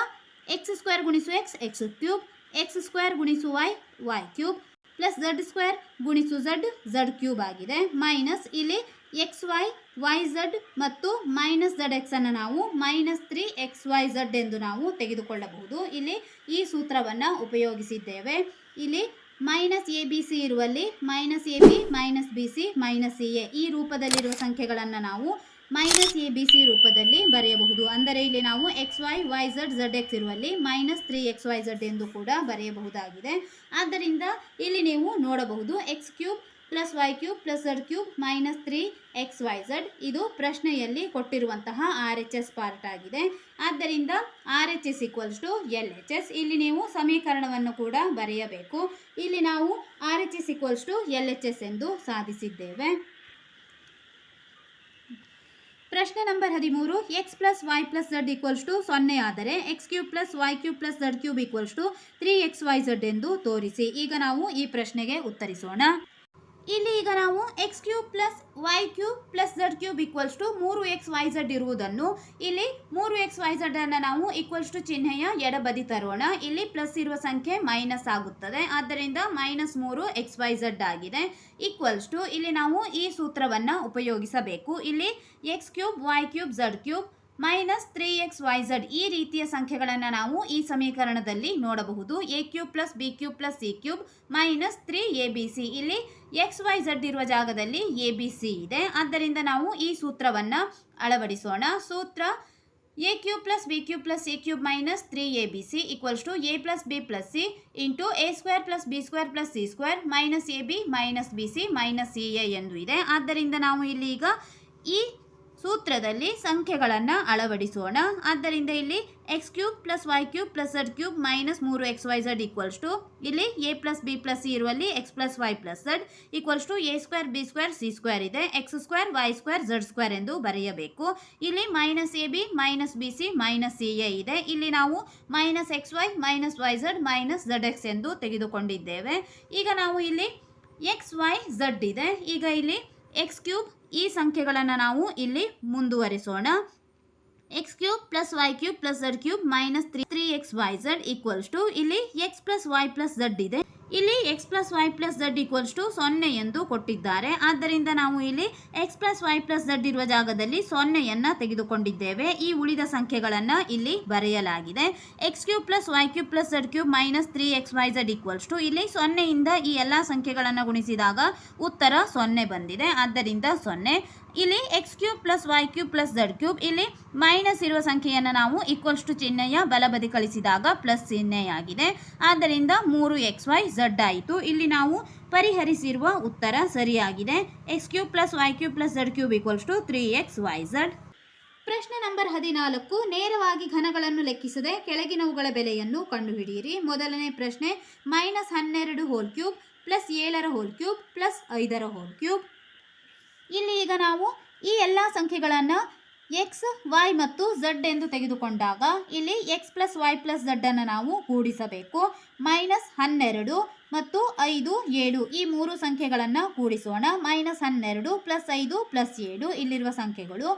ಎಕ್ಸ್ ಸ್ಕ್ವೇರ್ ಗುಣಿಸು X X cube, X square ಗುಣಿಸು Y Y cube, plus Z square ಗುಣಿಸು ಝಡ್ ಝಡ್ ಕ್ಯೂಬ್ ಆಗಿದೆ. ಮೈನಸ್ ಇಲ್ಲಿ ಎಕ್ಸ್ ವೈ ವೈ ಝಡ್ ಮತ್ತು ಮೈನಸ್ ಝಡ್ ಎಕ್ಸನ್ನು ನಾವು minus three X Y Z ಎಂದು ನಾವು ತೆಗೆದುಕೊಳ್ಳಬಹುದು. ಇಲ್ಲಿ ಈ ಸೂತ್ರವನ್ನು ಉಪಯೋಗಿಸಿದ್ದೇವೆ. ಇಲ್ಲಿ ಮೈನಸ್ ಎ ಬಿ ಸಿ ಇರುವಲ್ಲಿ minus A B minus B C minus C A ಈ ರೂಪದಲ್ಲಿರುವ ಸಂಖ್ಯೆಗಳನ್ನು ನಾವು ಮೈನಸ್ ಎ ಬಿ ಸಿ ರೂಪದಲ್ಲಿ ಬರೆಯಬಹುದು. ಅಂದರೆ ಇಲ್ಲಿ ನಾವು X Y Y Z Z X ಇರುವಲ್ಲಿ minus three X Y Z ಎಂದು ಕೂಡ ಬರೆಯಬಹುದಾಗಿದೆ. ಆದ್ದರಿಂದ ಇಲ್ಲಿ ನೀವು ನೋಡಬಹುದು X cube plus Y cube plus Z cube minus three X Y Z ಇದು ಪ್ರಶ್ನೆಯಲ್ಲಿ ಕೊಟ್ಟಿರುವಂತಹ ಆರ್ ಎಚ್ ಎಸ್ ಪಾರ್ಟ್ ಆಗಿದೆ. ಆದ್ದರಿಂದ R H S equals to L H S ಇಲ್ಲಿ ನೀವು ಸಮೀಕರಣವನ್ನು ಕೂಡ ಬರೆಯಬೇಕು. ಇಲ್ಲಿ ನಾವು R H S equals to L H S ಎಂದು ಸಾಧಿಸಿದ್ದೇವೆ. ಪ್ರಶ್ನೆ ನಂಬರ್ ಹದಿಮೂರು X plus Y plus Z equals to ಸೊನ್ನೆ ಆದರೆ X cube plus Y cube plus Z cube equals to three X Y Z ಎಂದು ತೋರಿಸಿ. ಈಗ ನಾವು ಈ ಪ್ರಶ್ನೆಗೆ ಉತ್ತರಿಸೋಣ. ಇಲ್ಲಿ ಈಗ ನಾವು X cube plus Y cube plus Z cube equals to ಮೂರು ಎಕ್ಸ್ ವೈ ಝಡ್ ಇರುವುದನ್ನು ಇಲ್ಲಿ ಮೂರು ಎಕ್ಸ್ ವೈ ಝಡ್ ಅನ್ನು ನಾವು ಈಕ್ವಲ್ಸ್ ಟು ಚಿಹ್ನೆಯ ಎಡಬದಿ ತರೋಣ. ಇಲ್ಲಿ ಪ್ಲಸ್ ಇರುವ ಸಂಖ್ಯೆ ಮೈನಸ್ ಆಗುತ್ತದೆ. ಆದ್ದರಿಂದ ಮೈನಸ್ ಮೂರು ಎಕ್ಸ್ ವೈ ಝಡ್ ಆಗಿದೆ. ಈಕ್ವಲ್ಸ್ ಟು ಇಲ್ಲಿ ನಾವು ಈ ಸೂತ್ರವನ್ನು ಉಪಯೋಗಿಸಬೇಕು. ಇಲ್ಲಿ X cube Y cube Z cube minus three X Y Z ಈ ರೀತಿಯ ಸಂಖ್ಯೆಗಳನ್ನು ನಾವು ಈ ಸಮೀಕರಣದಲ್ಲಿ ನೋಡಬಹುದು. A cube plus B cube plus C cube minus three A B C. ಇಲ್ಲಿ ಎಕ್ಸ್ ವೈ ಝಡ್ ಇರುವ ಜಾಗದಲ್ಲಿ ಎ ಬಿ ಸಿ ಇದೆ. ಆದ್ದರಿಂದ ನಾವು ಈ ಸೂತ್ರವನ್ನು ಅಳವಡಿಸೋಣ. ಸೂತ್ರ A cube plus B cube plus C cube minus three A B C equals to A plus B plus C into A square plus B square plus C square minus A B minus B C minus C A ಎಂದು ಇದೆ. ಆದ್ದರಿಂದ ನಾವು ಇಲ್ಲಿ ಈಗ ಈ ಸೂತ್ರದಲ್ಲಿ ಸಂಖ್ಯೆಗಳನ್ನು ಅಳವಡಿಸೋಣ. ಆದ್ದರಿಂದ ಇಲ್ಲಿ X cube plus Y cube plus Z cube minus ಮೂರು X Y Z equals to ಇಲ್ಲಿ A plus B plus C ಇರುವಲ್ಲಿ X plus Y plus Z equals to A square B square C square ಇದೆ. X square Y square Z square ಎಂದು ಬರೆಯಬೇಕು. ಇಲ್ಲಿ minus A B minus B C minus C A ಇದೆ. ಇಲ್ಲಿ ನಾವು minus X Y minus Y Z minus Z X ಎಂದು ತೆಗೆದುಕೊಂಡಿದ್ದೇವೆ. ಈಗ ನಾವು ಇಲ್ಲಿ ಎಕ್ಸ್ ವೈ ಝಡ್ ಇದೆ. ಈಗ ಇಲ್ಲಿ ಎಕ್ಸ್ ಕ್ಯೂಬ್ ಈ ಸಂಖ್ಯೆಗಳನ್ನು ನಾವು ಇಲ್ಲಿ ಮುಂದುವರಿಸೋಣ. X cube plus Y cube plus Z cube minus three three X Y Z equals to ಇಲ್ಲಿ X plus Y plus Z ಇದೆ. ಇಲ್ಲಿ X plus Y plus Z equals to ಸೊನ್ನೆ ಎಂದು ಕೊಟ್ಟಿದ್ದಾರೆ. ಆದ್ದರಿಂದ ನಾವು ಇಲ್ಲಿ X plus Y plus Z ಇರುವ ಜಾಗದಲ್ಲಿ ಸೊನ್ನೆಯನ್ನು ತೆಗೆದುಕೊಂಡಿದ್ದೇವೆ. ಈ ಉಳಿದ ಸಂಖ್ಯೆಗಳನ್ನು ಇಲ್ಲಿ ಬರೆಯಲಾಗಿದೆ. X cube plus Y cube plus Z cube minus three X Y Z equals to ಇಲ್ಲಿ ಸೊನ್ನೆಯಿಂದ ಈ ಎಲ್ಲ ಸಂಖ್ಯೆಗಳನ್ನು ಗುಣಿಸಿದಾಗ ಉತ್ತರ ಸೊನ್ನೆ ಬಂದಿದೆ. ಆದ್ದರಿಂದ ಸೊನ್ನೆ ಇಲ್ಲಿ X cube plus Y cube plus Z cube ಇಲ್ಲಿ ಮೈನಸ್ ಇರುವ ಸಂಖ್ಯೆಯನ್ನು ನಾವು ಈಕ್ವಲ್ಸ್ ಟು ಚಿಹ್ನೆಯ ಬಲಬದಿ ಕಳಿಸಿದಾಗ ಪ್ಲಸ್ ಚಿಹ್ನೆಯಾಗಿದೆ. ಆದ್ದರಿಂದ ಮೂರು ಎಕ್ಸ್ ವೈ ಝಡ್ ಆಯಿತು. ಇಲ್ಲಿ ನಾವು ಪರಿಹರಿಸಿರುವ ಉತ್ತರ ಸರಿಯಾಗಿದೆ. X cube plus Y cube plus Z cube equals to three X Y Z ಪ್ರಶ್ನೆ ನಂಬರ್ ಹದಿನಾಲ್ಕು, ನೇರವಾಗಿ ಘನಗಳನ್ನು ಲೆಕ್ಕಿಸದೆ ಕೆಳಗಿನವುಗಳ ಬೆಲೆಯನ್ನು ಕಂಡುಹಿಡಿಯಿರಿ. ಮೊದಲನೇ ಪ್ರಶ್ನೆ ಮೈನಸ್ ಹನ್ನೆರಡು ಹೋಲ್ ಕ್ಯೂಬ್ ಪ್ಲಸ್ ಏಳರ ಹೋಲ್ ಕ್ಯೂಬ್ ಪ್ಲಸ್ ಐದರ ಹೋಲ್ ಕ್ಯೂಬ್ ಇಲ್ಲಿ ಈಗ ನಾವು ಈ ಎಲ್ಲ ಸಂಖ್ಯೆಗಳನ್ನು ಎಕ್ಸ್ ವೈ ಮತ್ತು ಝಡ್ ಎಂದು ತೆಗೆದುಕೊಂಡಾಗ ಇಲ್ಲಿ ಎಕ್ಸ್ ಪ್ಲಸ್ ವೈ ಪ್ಲಸ್ ಝಡ್ಡನ್ನು ನಾವು ಕೂಡಿಸಬೇಕು. ಮೈನಸ್ ಹನ್ನೆರಡು ಮತ್ತು ಐದು, ಏಳು ಈ ಮೂರು ಸಂಖ್ಯೆಗಳನ್ನು ಕೂಡಿಸೋಣ. ಮೈನಸ್ ಹನ್ನೆರಡು ಪ್ಲಸ್ ಐದು ಪ್ಲಸ್ ಏಳು ಇಲ್ಲಿರುವ ಸಂಖ್ಯೆಗಳು.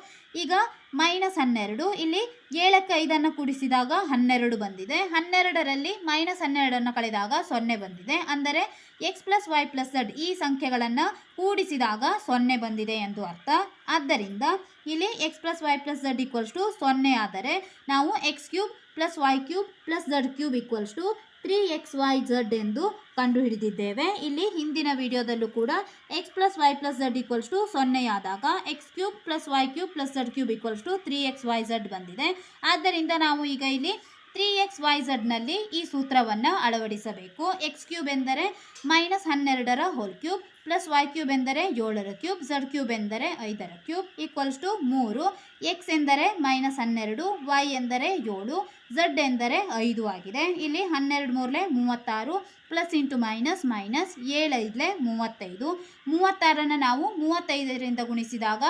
ಈಗ ಮೈನಸ್ ಹನ್ನೆರಡು ಇಲ್ಲಿ ಏಳಕ್ಕೆ ಐದನ್ನು ಕೂಡಿಸಿದಾಗ ಹನ್ನೆರಡು ಬಂದಿದೆ. ಹನ್ನೆರಡರಲ್ಲಿ ಮೈನಸ್ ಹನ್ನೆರಡನ್ನು ಕಳೆದಾಗ ಸೊನ್ನೆ ಬಂದಿದೆ. ಅಂದರೆ x plus y plus z ಈ ಸಂಖ್ಯೆಗಳನ್ನು ಕೂಡಿಸಿದಾಗ ಸೊನ್ನೆ ಬಂದಿದೆ ಎಂದು ಅರ್ಥ. ಆದ್ದರಿಂದ ಇಲ್ಲಿ x plus y plus z equals to ಸೊನ್ನೆ ಆದರೆ ನಾವು x cube plus y cube plus z cube equals to three x y z ಎಂದು ಕಂಡುಹಿಡಿದಿದ್ದೇವೆ. ಇಲ್ಲಿ ಹಿಂದಿನ ವಿಡಿಯೋದಲ್ಲೂ ಕೂಡ x plus y plus z equals to ಸೊನ್ನೆಯಾದಾಗ x cube plus y cube plus z cube equals to three x y z ಬಂದಿದೆ. ಆದ್ದರಿಂದ ನಾವು ಈಗ ಇಲ್ಲಿ ತ್ರೀ ಎಕ್ಸ್ ವೈ ಝಡ್ನಲ್ಲಿ ಈ ಸೂತ್ರವನ್ನು ಅಳವಡಿಸಬೇಕು. ಎಕ್ಸ್ ಕ್ಯೂಬ್ ಎಂದರೆ ಮೈನಸ್ ಹನ್ನೆರಡರ whole cube plus y cube ಎಂದರೆ ಏಳರ ಕ್ಯೂಬ್ ಝಡ್ ಕ್ಯೂಬ್ ಎಂದರೆ ಐದರ ಕ್ಯೂಬ್ ಈಕ್ವಲ್ಸ್ ಟು ಮೂರು. ಎಕ್ಸ್ ಎಂದರೆ ಮೈನಸ್ ಹನ್ನೆರಡು ವೈ ಎಂದರೆ ಏಳು ಝಡ್ ಎಂದರೆ ಐದು ಆಗಿದೆ. ಇಲ್ಲಿ ಹನ್ನೆರಡು ಮೂರಲೆ ಮೂವತ್ತಾರು ಪ್ಲಸ್ ಇಂಟು ಮೈನಸ್ ಮೈನಸ್ ಏಳೈದಲೆ ಮೂವತ್ತೈದು. ಮೂವತ್ತಾರನ್ನು ನಾವು ಮೂವತ್ತೈದರಿಂದ ಗುಣಿಸಿದಾಗ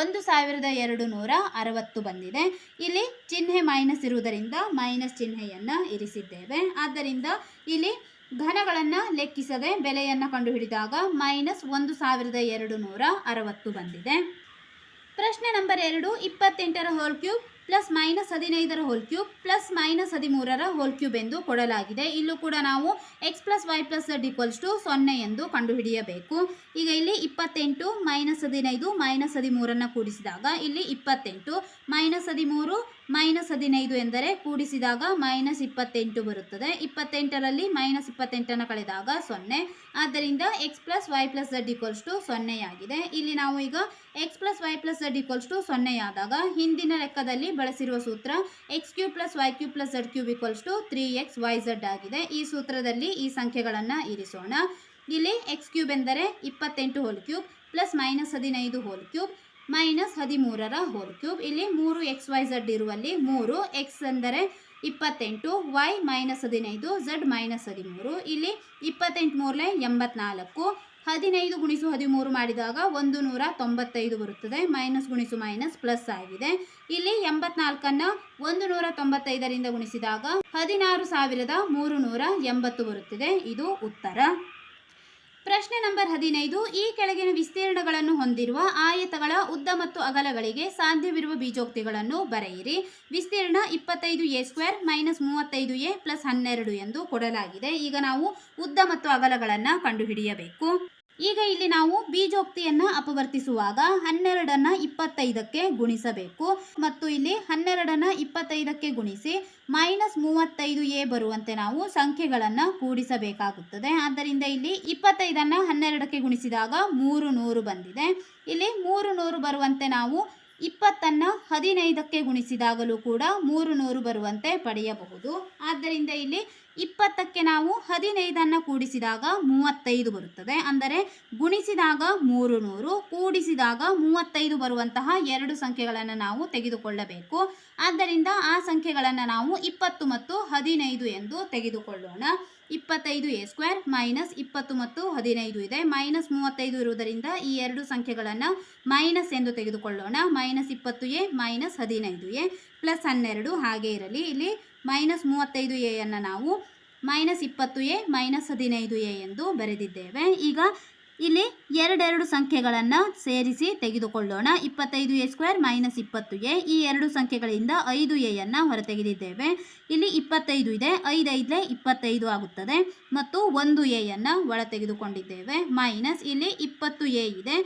ಒಂದು ಸಾವಿರದ ಎರಡು ನೂರ ಅರವತ್ತು ಬಂದಿದೆ. ಇಲ್ಲಿ ಚಿಹ್ನೆ ಮೈನಸ್ ಇರುವುದರಿಂದ ಮೈನಸ್ ಚಿಹ್ನೆಯನ್ನು ಇರಿಸಿದ್ದೇವೆ. ಆದ್ದರಿಂದ ಇಲ್ಲಿ ಘನಗಳನ್ನು ಲೆಕ್ಕಿಸದೆ ಬೆಲೆಯನ್ನು ಕಂಡುಹಿಡಿದಾಗ ಮೈನಸ್ ಒಂದು ಸಾವಿರದ ಎರಡು ನೂರ ಅರವತ್ತು ಬಂದಿದೆ. ಪ್ರಶ್ನೆ ನಂಬರ್ ಎರಡು, ಇಪ್ಪತ್ತೆಂಟರ ಹೋಲ್ ಕ್ಯೂಬ್ ಪ್ಲಸ್ ಮೈನಸ್ ಹದಿನೈದರ ಹೋಲ್ ಕ್ಯೂಬ್ ಪ್ಲಸ್ ಮೈನಸ್ ಹದಿಮೂರರ ಹೋಲ್ ಕ್ಯೂಬ್ ಎಂದು ಕೊಡಲಾಗಿದೆ. ಇಲ್ಲೂ ಕೂಡ ನಾವು x plus y plus z equals to ಸೊನ್ನೆ ಎಂದು ಕಂಡುಹಿಡಿಯಬೇಕು. ಈಗ ಇಲ್ಲಿ ಇಪ್ಪತ್ತೆಂಟು ಮೈನಸ್ ಹದಿನೈದು ಮೈನಸ್ ಹದಿಮೂರನ್ನು ಕೂಡಿಸಿದಾಗ ಇಲ್ಲಿ ಇಪ್ಪತ್ತೆಂಟು ಮೈನಸ್ ಹದಿಮೂರು ಮೈನಸ್ ಹದಿನೈದು ಎಂದರೆ ಕೂಡಿಸಿದಾಗ ಮೈನಸ್ ಇಪ್ಪತ್ತೆಂಟು ಬರುತ್ತದೆ. ಇಪ್ಪತ್ತೆಂಟರಲ್ಲಿ ಮೈನಸ್ ಇಪ್ಪತ್ತೆಂಟನ್ನು ಕಳೆದಾಗ ಸೊನ್ನೆ. ಆದ್ದರಿಂದ x plus y plus z equals to ಸೊನ್ನೆಯಾಗಿದೆ. ಇಲ್ಲಿ ನಾವು ಈಗ x plus y plus z equals to ಸೊನ್ನೆಯಾದಾಗ ಹಿಂದಿನ ಲೆಕ್ಕದಲ್ಲಿ ಬಳಸಿರುವ ಸೂತ್ರ x cube plus y cube plus z cube equals to three x y z ಆಗಿದೆ. ಈ ಸೂತ್ರದಲ್ಲಿ ಈ ಸಂಖ್ಯೆಗಳನ್ನು ಇರಿಸೋಣ. ಇಲ್ಲಿ ಎಕ್ಸ್ ಕ್ಯೂಬ್ ಎಂದರೆ ಇಪ್ಪತ್ತೆಂಟು ಹೋಲ್ ಕ್ಯೂಬ್ ಪ್ಲಸ್ ಮೈನಸ್ ಹದಿನೈದು ಹೋಲ್ ಕ್ಯೂಬ್ ಮೈನಸ್ ಹದಿಮೂರರ ಹೋಲ್ ಕ್ಯೂಬ್. ಇಲ್ಲಿ ಮೂರು ಎಕ್ಸ್ ವೈ ಝಡ್ ಇರುವಲ್ಲಿ ಮೂರು ಎಕ್ಸ್ ಅಂದರೆ ಇಪ್ಪತ್ತೆಂಟು ವೈ ಮೈನಸ್ ಹದಿನೈದು ಝಡ್ ಮೈನಸ್ ಹದಿಮೂರು. ಇಲ್ಲಿ ಇಪ್ಪತ್ತೆಂಟು ಮೂರಲೆ ಎಂಬತ್ನಾಲ್ಕು. ಹದಿನೈದು ಗುಣಿಸು ಹದಿಮೂರು ಮಾಡಿದಾಗ ಒಂದು ನೂರ ತೊಂಬತ್ತೈದು ಬರುತ್ತದೆ. ಮೈನಸ್ ಗುಣಿಸು ಮೈನಸ್ ಪ್ಲಸ್ ಆಗಿದೆ. ಇಲ್ಲಿ ಎಂಬತ್ನಾಲ್ಕನ್ನು ಒಂದು ನೂರ ತೊಂಬತ್ತೈದರಿಂದ ಗುಣಿಸಿದಾಗ ಹದಿನಾರು ಸಾವಿರದ ಮೂರು ನೂರ ಎಂಬತ್ತು ಬರುತ್ತಿದೆ. ಇದು ಉತ್ತರ. ಪ್ರಶ್ನೆ ನಂಬರ್ ಹದಿನೈದು, ಈ ಕೆಳಗಿನ ವಿಸ್ತೀರ್ಣಗಳನ್ನು ಹೊಂದಿರುವ ಆಯತಗಳ ಉದ್ದ ಮತ್ತು ಅಗಲಗಳಿಗೆ ಸಾಧ್ಯವಿರುವ ಬೀಜೋಕ್ತಿಗಳನ್ನು ಬರೆಯಿರಿ. ವಿಸ್ತೀರ್ಣ ಇಪ್ಪತ್ತೈದು ಎ ಸ್ಕ್ವೇರ್ ಮೈನಸ್ ಮೂವತ್ತೈದು ಎ ಪ್ಲಸ್ ಹನ್ನೆರಡು ಎಂದು ಕೊಡಲಾಗಿದೆ. ಈಗ ನಾವು ಉದ್ದ ಮತ್ತು ಅಗಲಗಳನ್ನು ಕಂಡುಹಿಡಿಯಬೇಕು. ಈಗ ಇಲ್ಲಿ ನಾವು ಬೀಜೋಕ್ತಿಯನ್ನು ಅಪವರ್ತಿಸುವಾಗ ಹನ್ನೆರಡನ್ನು ಇಪ್ಪತ್ತೈದಕ್ಕೆ ಗುಣಿಸಬೇಕು. ಮತ್ತು ಇಲ್ಲಿ ಹನ್ನೆರಡನ್ನು ಇಪ್ಪತ್ತೈದಕ್ಕೆ ಗುಣಿಸಿ ಮೈನಸ್ ಮೂವತ್ತೈದು ಎ ಬರುವಂತೆ ನಾವು ಸಂಖ್ಯೆಗಳನ್ನು ಕೂಡಿಸಬೇಕಾಗುತ್ತದೆ. ಆದ್ದರಿಂದ ಇಲ್ಲಿ ಇಪ್ಪತ್ತೈದನ್ನು ಹನ್ನೆರಡಕ್ಕೆ ಗುಣಿಸಿದಾಗ ಮೂರು ನೂರು ಬಂದಿದೆ. ಇಲ್ಲಿ ಮೂರು ನೂರು ಬರುವಂತೆ ನಾವು ಇಪ್ಪತ್ತನ್ನು ಹದಿನೈದಕ್ಕೆ ಗುಣಿಸಿದಾಗಲೂ ಕೂಡ ಮೂರು ನೂರು ಬರುವಂತೆ ಪಡೆಯಬಹುದು. ಆದ್ದರಿಂದ ಇಲ್ಲಿ ಇಪ್ಪತ್ತಕ್ಕೆ ನಾವು ಹದಿನೈದನ್ನು ಕೂಡಿಸಿದಾಗ ಮೂವತ್ತೈದು ಬರುತ್ತದೆ. ಅಂದರೆ ಗುಣಿಸಿದಾಗ ಮೂರು ನೂರು ಕೂಡಿಸಿದಾಗ ಮೂವತ್ತೈದು ಬರುವಂತಹ ಎರಡು ಸಂಖ್ಯೆಗಳನ್ನು ನಾವು ತೆಗೆದುಕೊಳ್ಳಬೇಕು. ಆದ್ದರಿಂದ ಆ ಸಂಖ್ಯೆಗಳನ್ನು ನಾವು ಇಪ್ಪತ್ತು ಮತ್ತು ಹದಿನೈದು ಎಂದು ತೆಗೆದುಕೊಳ್ಳೋಣ. ಇಪ್ಪತ್ತೈದು ಎ ಸ್ಕ್ವೇರ್ ಮೈನಸ್ ಇಪ್ಪತ್ತು ಮತ್ತು ಹದಿನೈದು ಇದೆ. ಮೈನಸ್ ಮೂವತ್ತೈದು ಇರುವುದರಿಂದ ಈ ಎರಡು ಸಂಖ್ಯೆಗಳನ್ನು ಮೈನಸ್ ಎಂದು ತೆಗೆದುಕೊಳ್ಳೋಣ. ಮೈನಸ್ ಇಪ್ಪತ್ತು ಎ, ಮೈನಸ್ ಹದಿನೈದು ಎ, ಪ್ಲಸ್ ಹನ್ನೆರಡು ಹಾಗೆ ಇರಲಿ. ಇಲ್ಲಿ ಮೈನಸ್ ಮೂವತ್ತೈದು ಎಯನ್ನು ನಾವು ಮೈನಸ್ ಇಪ್ಪತ್ತು ಎ, ಮೈನಸ್ ಹದಿನೈದು ಎ ಎಂದು ಬರೆದಿದ್ದೇವೆ. ಈಗ ಇಲ್ಲಿ ಎರಡೆರಡು ಸಂಖ್ಯೆಗಳನ್ನು ಸೇರಿಸಿ ತೆಗೆದುಕೊಳ್ಳೋಣ. ಇಪ್ಪತ್ತೈದು ಎ ಸ್ಕ್ವೇರ್ ಮೈನಸ್ ಇಪ್ಪತ್ತು ಎ. ಈ ಎರಡು ಸಂಖ್ಯೆಗಳಿಂದ ಐದು ಎಯನ್ನು ಹೊರತೆಗೆದಿದ್ದೇವೆ. ಇಲ್ಲಿ ಇಪ್ಪತ್ತೈದು ಇದೆ. ಐದೈದಲೇ ಇಪ್ಪತ್ತೈದು ಆಗುತ್ತದೆ. ಮತ್ತು ಒಂದು ಎಯನ್ನು ಒಳ ತೆಗೆದುಕೊಂಡಿದ್ದೇವೆ ಮೈನಸ್ ಇಲ್ಲಿ ಇಪ್ಪತ್ತು ಎ ಇದೆ.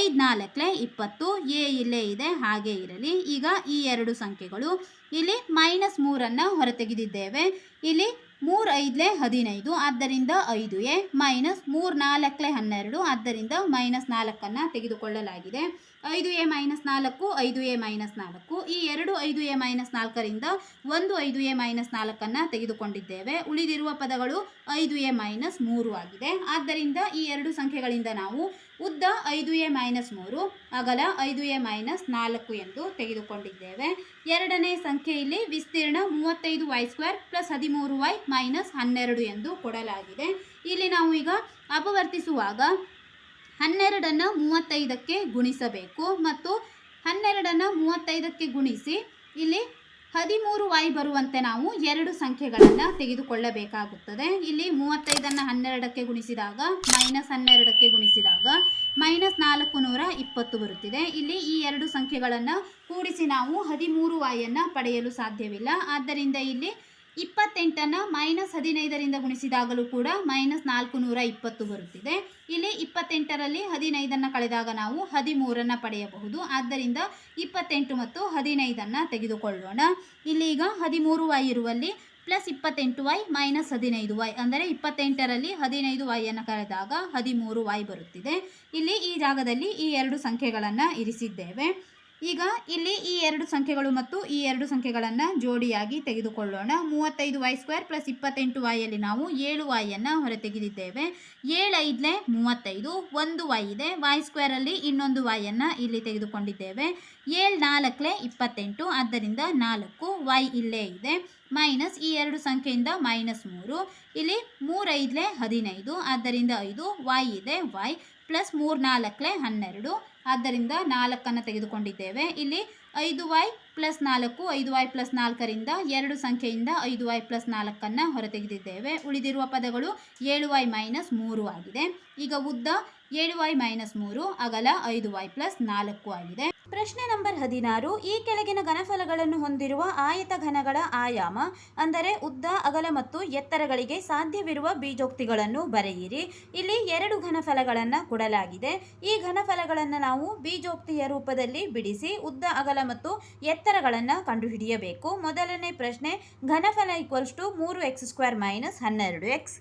ಐದು ನಾಲ್ಕಲೆ ಇಪ್ಪತ್ತು. ಎ ಇಲ್ಲೇ ಇದೆ. ಹಾಗೆ ಇರಲಿ. ಈಗ ಈ ಎರಡು ಸಂಖ್ಯೆಗಳು ಇಲ್ಲಿ ಮೈನಸ್ ಮೂರನ್ನು ಹೊರತೆಗೆದಿದ್ದೇವೆ. ಇಲ್ಲಿ ಮೂರು ಐದಲೇ ಹದಿನೈದು, ಆದ್ದರಿಂದ ಐದು ಎ, ಮೈನಸ್ ಮೂರು ನಾಲ್ಕಲೆ ಹನ್ನೆರಡು, ಆದ್ದರಿಂದ ಮೈನಸ್ ನಾಲ್ಕನ್ನು ತೆಗೆದುಕೊಳ್ಳಲಾಗಿದೆ. ಐದು ಎ ಮೈನಸ್ ನಾಲ್ಕು, ಐದು ಎ ಮೈನಸ್ ನಾಲ್ಕು, ಈ ಎರಡು ಐದು ಎ ಮೈನಸ್ ನಾಲ್ಕರಿಂದ ಒಂದು ಐದು ಎ ಮೈನಸ್ ನಾಲ್ಕನ್ನು ತೆಗೆದುಕೊಂಡಿದ್ದೇವೆ. ಉಳಿದಿರುವ ಪದಗಳು ಐದು ಎ ಮೈನಸ್ ಮೂರು ಆಗಿದೆ. ಆದ್ದರಿಂದ ಈ ಎರಡು ಸಂಖ್ಯೆಗಳಿಂದ ನಾವು ಉದ್ದ ಐದು ಎ ಮೈನಸ್ ಮೂರು, ಅಗಲ ಐದು ಎ ಮೈನಸ್ ನಾಲ್ಕು ಎಂದು ತೆಗೆದುಕೊಂಡಿದ್ದೇವೆ. ಎರಡನೇ ಸಂಖ್ಯೆಯಲ್ಲಿ ವಿಸ್ತೀರ್ಣ ಮೂವತ್ತೈದು ವೈ ಸ್ಕ್ವೇರ್ ಪ್ಲಸ್ ಹದಿಮೂರು ವೈ ಮೈನಸ್ ಹನ್ನೆರಡು ಎಂದು ಕೊಡಲಾಗಿದೆ. ಇಲ್ಲಿ ನಾವು ಈಗ ಅಪವರ್ತಿಸುವಾಗ ಹನ್ನೆರಡನ್ನು ಮೂವತ್ತೈದಕ್ಕೆ ಗುಣಿಸಬೇಕು. ಮತ್ತು ಹನ್ನೆರಡನ್ನು ಮೂವತ್ತೈದಕ್ಕೆ ಗುಣಿಸಿ ಇಲ್ಲಿ ಹದಿಮೂರು ವೈ ಬರುವಂತೆ ನಾವು ಎರಡು ಸಂಖ್ಯೆಗಳನ್ನು ತೆಗೆದುಕೊಳ್ಳಬೇಕಾಗುತ್ತದೆ. ಇಲ್ಲಿ ಮೂವತ್ತೈದನ್ನು ಹನ್ನೆರಡಕ್ಕೆ ಗುಣಿಸಿದಾಗ ಮೈನಸ್ ಹನ್ನೆರಡಕ್ಕೆ ಗುಣಿಸಿದಾಗ ಮೈನಸ್ ನಾಲ್ಕು ನೂರ ಇಪ್ಪತ್ತು ಬರುತ್ತಿದೆ. ಇಲ್ಲಿ ಈ ಎರಡು ಸಂಖ್ಯೆಗಳನ್ನು ಕೂಡಿಸಿ ನಾವು ಹದಿಮೂರು ವಾಯನ್ನು ಪಡೆಯಲು ಸಾಧ್ಯವಿಲ್ಲ. ಆದ್ದರಿಂದ ಇಲ್ಲಿ ಇಪ್ಪತ್ತೆಂಟನ್ನು ಮೈನಸ್ ಹದಿನೈದರಿಂದ ಗುಣಿಸಿದಾಗಲೂ ಕೂಡ ಮೈನಸ್ ನಾಲ್ಕು ನೂರ ಇಪ್ಪತ್ತು ಬರುತ್ತಿದೆ. ಇಲ್ಲಿ ಇಪ್ಪತ್ತೆಂಟರಲ್ಲಿ ಹದಿನೈದನ್ನು ಕಳೆದಾಗ ನಾವು ಹದಿಮೂರನ್ನು ಪಡೆಯಬಹುದು. ಆದ್ದರಿಂದ ಇಪ್ಪತ್ತೆಂಟು ಮತ್ತು ಹದಿನೈದನ್ನು ತೆಗೆದುಕೊಳ್ಳೋಣ. ಇಲ್ಲಿ ಈಗ ಹದಿಮೂರು ವೈ ಇರುವಲ್ಲಿ ಪ್ಲಸ್ ಇಪ್ಪತ್ತೆಂಟು ವೈ ಮೈನಸ್ ಹದಿನೈದು ವೈ ಅಂದರೆ ಇಪ್ಪತ್ತೆಂಟರಲ್ಲಿ ಹದಿನೈದು ವೈಯನ್ನು ಕಳೆದಾಗ ಹದಿಮೂರು ವೈ ಬರುತ್ತಿದೆ. ಇಲ್ಲಿ ಈ ಜಾಗದಲ್ಲಿ ಈ ಎರಡು ಸಂಖ್ಯೆಗಳನ್ನು ಇರಿಸಿದ್ದೇವೆ. ಈಗ ಇಲ್ಲಿ ಈ ಎರಡು ಸಂಖ್ಯೆಗಳು ಮತ್ತು ಈ ಎರಡು ಸಂಖ್ಯೆಗಳನ್ನು ಜೋಡಿಯಾಗಿ ತೆಗೆದುಕೊಳ್ಳೋಣ. ಮೂವತ್ತೈದು ವೈ ಸ್ಕ್ವೇರ್ ಪ್ಲಸ್ ಇಪ್ಪತ್ತೆಂಟು ವೈಯಲ್ಲಿ ನಾವು ಏಳು ವೈಯನ್ನು ಹೊರತೆಗೆದಿದ್ದೇವೆ. ಏಳು ಐದಲೆ ಮೂವತ್ತೈದು, ಒಂದು ವೈ ಇದೆ. ವೈ ಸ್ಕ್ವೇರಲ್ಲಿ ಇನ್ನೊಂದು ವೈಯನ್ನು ಇಲ್ಲಿ ತೆಗೆದುಕೊಂಡಿದ್ದೇವೆ. ಏಳು ನಾಲ್ಕಲೇ ಇಪ್ಪತ್ತೆಂಟು, ಆದ್ದರಿಂದ ನಾಲ್ಕು ವೈ ಇಲ್ಲೇ ಇದೆ. ಮೈನಸ್ ಈ ಎರಡು ಸಂಖ್ಯೆಯಿಂದ ಮೈನಸ್ ಮೂರು. ಇಲ್ಲಿ ಮೂರೈದಲೇ ಹದಿನೈದು, ಆದ್ದರಿಂದ ಐದು ವೈ ಇದೆ. ವೈ ಪ್ಲಸ್ ಮೂರು ನಾಲ್ಕಲೇ ಹನ್ನೆರಡು. ಆದ್ದರಿಂದ ನಾಲ್ಕನ್ನು ತೆಗೆದುಕೊಂಡಿದ್ದೇವೆ. ಇಲ್ಲಿ ಐದು ವೈ ಪ್ಲಸ್ ನಾಲ್ಕು, ಐದು ವೈ ಪ್ಲಸ್ ನಾಲ್ಕರಿಂದ ಎರಡು ಸಂಖ್ಯೆಯಿಂದ ಐದು ವೈ ಪ್ಲಸ್ ನಾಲ್ಕನ್ನು ಹೊರತೆಗೆದಿದ್ದೇವೆ. ಉಳಿದಿರುವ ಪದಗಳು ಏಳು ವೈ ಮೈನಸ್ ಮೂರು ಆಗಿದೆ. ಈಗ ಉದ್ದ ಏಳು ವೈ ಮೈನಸ್ ಮೂರು, ಅಗಲ ಐದು ವೈ ಪ್ಲಸ್ ನಾಲ್ಕು ಆಗಿದೆ. ಪ್ರಶ್ನೆ ನಂಬರ್ ಹದಿನಾರು, ಈ ಕೆಳಗಿನ ಘನಫಲಗಳನ್ನು ಹೊಂದಿರುವ ಆಯತ ಘನಗಳ ಆಯಾಮ, ಅಂದರೆ ಉದ್ದ, ಅಗಲ ಮತ್ತು ಎತ್ತರಗಳಿಗೆ ಸಾಧ್ಯವಿರುವ ಬೀಜೋಕ್ತಿಗಳನ್ನು ಬರೆಯಿರಿ. ಇಲ್ಲಿ ಎರಡು ಘನಫಲಗಳನ್ನು ಕೊಡಲಾಗಿದೆ. ಈ ಘನಫಲಗಳನ್ನು ನಾವು ಬೀಜೋಕ್ತಿಯ ರೂಪದಲ್ಲಿ ಬಿಡಿಸಿ ಉದ್ದ, ಅಗಲ ಮತ್ತು ಎತ್ತರಗಳನ್ನು ಕಂಡುಹಿಡಿಯಬೇಕು. ಮೊದಲನೇ ಪ್ರಶ್ನೆ, ಘನಫಲ ಈಕ್ವಲ್ಸ್ ಟು ಮೂರು ಎಕ್ಸ್ ಸ್ಕ್ವೇರ್ ಮೈನಸ್ ಹನ್ನೆರಡು ಎಕ್ಸ್.